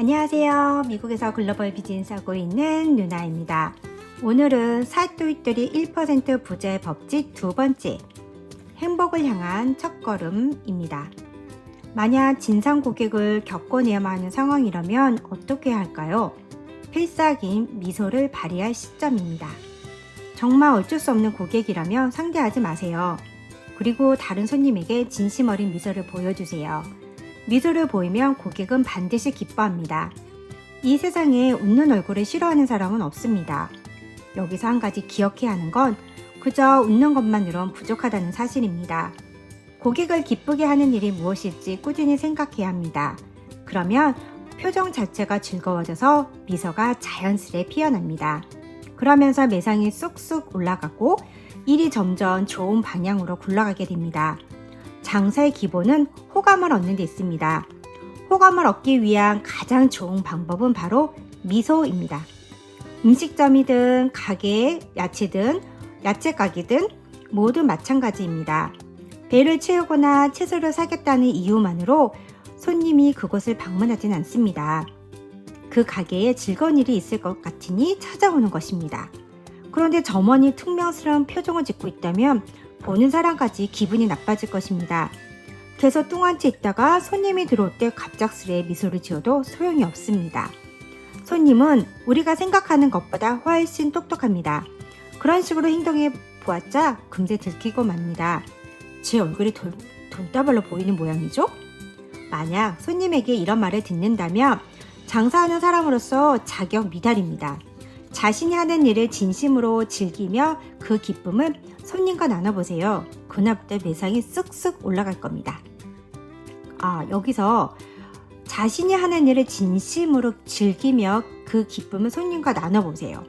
안녕하세요. 미국에서 글로벌 비즈니스 하고 있는 누나입니다. 오늘은 사또이들이 1% 부자의 법칙 두 번째 행복을 향한 첫걸음입니다. 만약 진상 고객을 겪어내야만 하는 상황이라면 어떻게 할까요? 필살기인 미소를 발휘할 시점입니다. 정말 어쩔 수 없는 고객이라면 상대하지 마세요. 그리고 다른 손님에게 진심 어린 미소를 보여주세요. 미소를 보이면 고객은 반드시 기뻐합니다. 이 세상에 웃는 얼굴을 싫어하는 사람은 없습니다. 여기서 한 가지 기억해야 하는 건 그저 웃는 것만으론 부족하다는 사실입니다. 고객을 기쁘게 하는 일이 무엇일지 꾸준히 생각해야 합니다. 그러면 표정 자체가 즐거워져서 미소가 자연스레 피어납니다. 그러면서 매상이 쑥쑥 올라가고 일이 점점 좋은 방향으로 굴러가게 됩니다. 장사의 기본은 호감을 얻는 데 있습니다. 호감을 얻기 위한 가장 좋은 방법은 바로 미소입니다. 음식점이든 가게, 야채든 야채 가게든 모두 마찬가지입니다. 배를 채우거나 채소를 사겠다는 이유만으로 손님이 그곳을 방문하진 않습니다. 그 가게에 즐거운 일이 있을 것 같으니 찾아오는 것입니다. 그런데 점원이 퉁명스러운 표정을 짓고 있다면 보는 사람까지 기분이 나빠질 것입니다. 계속 뚱한 채 있다가 손님이 들어올 때 갑작스레 미소를 지어도 소용이 없습니다. 손님은 우리가 생각하는 것보다 훨씬 똑똑합니다. 그런 식으로 행동해 보았자 금세 들키고 맙니다. 제 얼굴이 돈, 돈다발로 보이는 모양이죠? 만약 손님에게 이런 말을 듣는다면 장사하는 사람으로서 자격 미달입니다. 자신이 하는 일을 진심으로 즐기며 그 기쁨을 손님과 나눠보세요. 그날부터 매상이 쓱쓱 올라갈 겁니다. 아, 여기서 자신이 하는 일을 진심으로 즐기며 그 기쁨을 손님과 나눠보세요.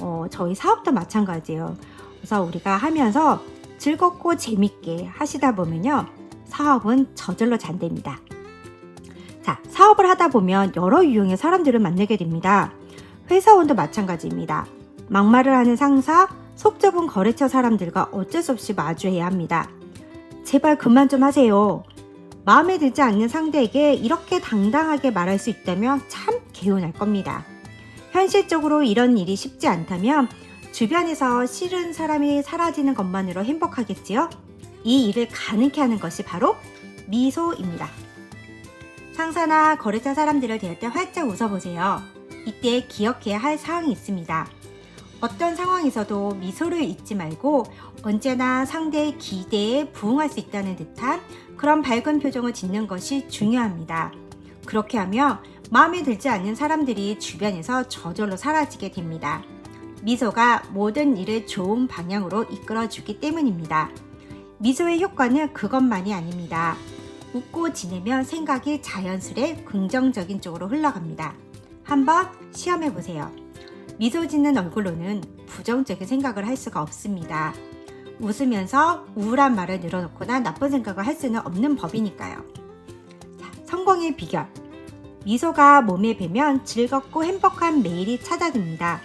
어, 저희 사업도 마찬가지예요. 그래서 우리가 하면서 즐겁고 재밌게 하시다 보면요. 사업은 저절로 잘 됩니다. 자, 사업을 하다 보면 여러 유형의 사람들을 만나게 됩니다. 회사원도 마찬가지입니다. 막말을 하는 상사, 속 좁은 거래처 사람들과 어쩔 수 없이 마주해야 합니다. 제발 그만 좀 하세요. 마음에 들지 않는 상대에게 이렇게 당당하게 말할 수 있다면 참 개운할 겁니다. 현실적으로 이런 일이 쉽지 않다면 주변에서 싫은 사람이 사라지는 것만으로 행복하겠지요? 이 일을 가능케 하는 것이 바로 미소입니다. 상사나 거래처 사람들을 대할 때 활짝 웃어보세요. 이때 기억해야 할 사항이 있습니다. 어떤 상황에서도 미소를 잊지 말고 언제나 상대의 기대에 부응할 수 있다는 듯한 그런 밝은 표정을 짓는 것이 중요합니다. 그렇게 하면 마음에 들지 않는 사람들이 주변에서 저절로 사라지게 됩니다. 미소가 모든 일을 좋은 방향으로 이끌어주기 때문입니다. 미소의 효과는 그것만이 아닙니다. 웃고 지내면 생각이 자연스레 긍정적인 쪽으로 흘러갑니다. 한번 시험해 보세요. 미소 짓는 얼굴로는 부정적인 생각을 할 수가 없습니다. 웃으면서 우울한 말을 늘어놓거나 나쁜 생각을 할 수는 없는 법이니까요. 자, 성공의 비결. 미소가 몸에 배면 즐겁고 행복한 매일이 찾아듭니다.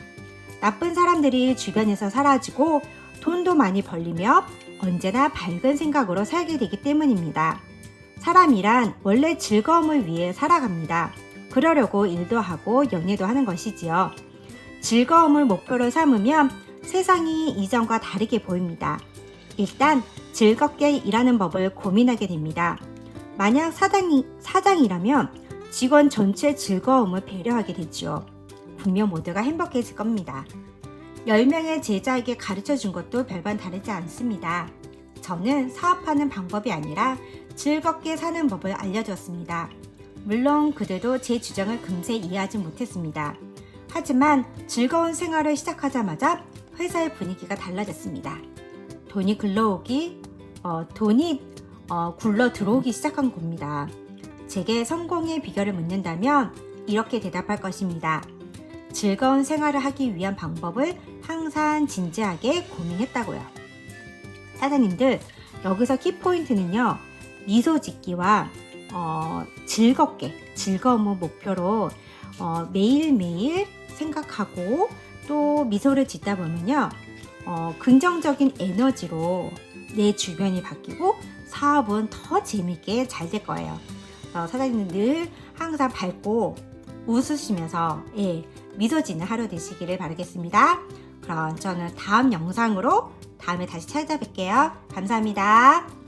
나쁜 사람들이 주변에서 사라지고 돈도 많이 벌리며 언제나 밝은 생각으로 살게 되기 때문입니다. 사람이란 원래 즐거움을 위해 살아갑니다. 그러려고 일도 하고 연애도 하는 것이지요. 즐거움을 목표로 삼으면 세상이 이전과 다르게 보입니다. 일단 즐겁게 일하는 법을 고민하게 됩니다. 만약 사장이, 사장이라면 직원 전체의 즐거움을 배려하게 되죠. 분명 모두가 행복해질 겁니다. 10명의 제자에게 가르쳐 준 것도 별반 다르지 않습니다. 저는 사업하는 방법이 아니라 즐겁게 사는 법을 알려주었습니다. 물론 그들도 제 주장을 금세 이해하지 못했습니다. 하지만 즐거운 생활을 시작하자마자 회사의 분위기가 달라졌습니다. 돈이 굴러오기, 어, 돈이 어, 굴러 들어오기 시작한 겁니다. 제게 성공의 비결을 묻는다면 이렇게 대답할 것입니다. 즐거운 생활을 하기 위한 방법을 항상 진지하게 고민했다고요. 사장님들, 여기서 키포인트는요, 미소 짓기와 어, 즐겁게, 즐거움을 목표로 어, 매일매일 생각하고 또 미소를 짓다 보면요, 어, 긍정적인 에너지로 내 주변이 바뀌고 사업은 더 재밌게 잘 될 거예요. 어, 사장님들 늘 항상 밝고 웃으시면서 예, 미소 짓는 하루 되시기를 바라겠습니다. 그럼 저는 다음 영상으로 다음에 다시 찾아뵐게요. 감사합니다.